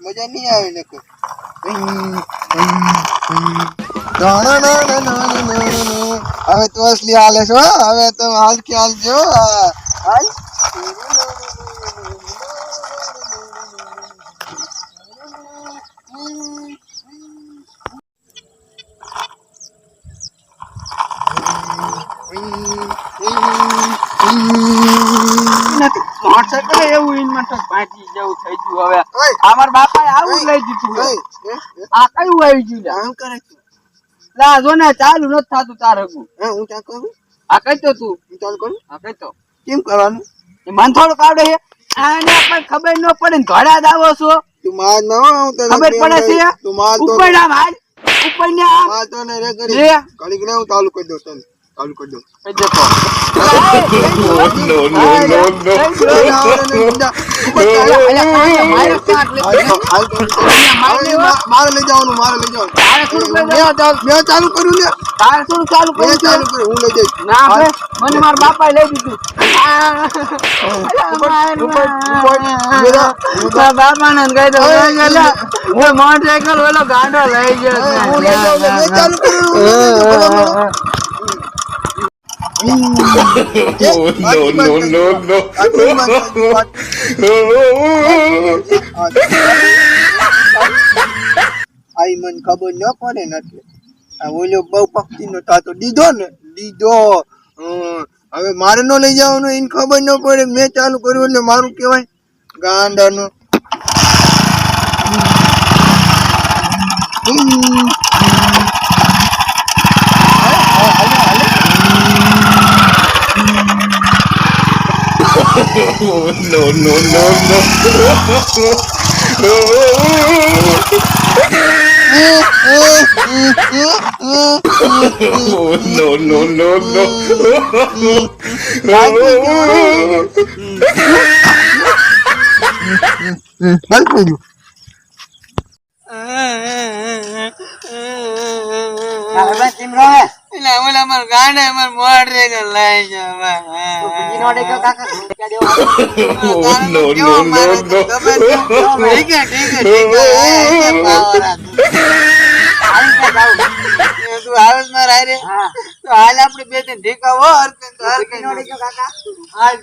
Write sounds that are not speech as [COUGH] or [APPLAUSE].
મજા નહીં આવે ને. હવે તો અસલી હાલે છો હવે તો હાલ કે જો હાલ મોટરસાયકલ એવું ઈનમાં તો ભાંચી જેવું થઈ ગયું હવે. અમાર બાપાએ આવું લઈ દીધું ઓય, છે. હે, હે, આ કયું આવી ગયું આમ કરે લા જો ને ચાલુ નથી થાતું તાર હગું હું ત્યાં કરું આ કઈ તો તું. હું ચાલુ કરું? આ કઈ તો કેમ કરવાનું? એ મને છે. આને પણ ખબર ન પડે ધોળા દાવો છો. તું માર ના હું તને ખબર પડે છે? તું માર તો ઉપર ના. હાલ. ઉપર ને આ માર તો ને રે કરી ઘડીક ને હું ચાલુ કરી દઉં તને. ચાલુ કર્યું તારે શું ચાલુ ચાલુ કર્યું હું લઈ જઈશ ના મને મારા બાપાએ લઈ દીધું બાપા ને કહી દો હું. ઓલો ગાંડો લઈ ગયો no, no, no, no, વાત, આઈ મને ખબર ન પડે ને એટલે આ ઓલો બહુ પક્ષી નો તાતો દીધો ને દીધો. હવે મારે ન લઈ જવાનું એને ખબર ન પડે મેં ચાલુ કર્યું એટલે મારું કહેવાય ગાંડાનું no, no, no, no, no, no, બંધ કર્યું એટલે ઓલા માર ગાંડે માર મોટરસાયકલ લઈ ગયો no, no, no, no. ઠીક હે ઠીક હે [LAUGHS] ઠીક હે પાવર તું હાલ માર હારે. તો હાલ આપણે બે ત્રણ ઢીકા હો હરકત હરકત હાલ.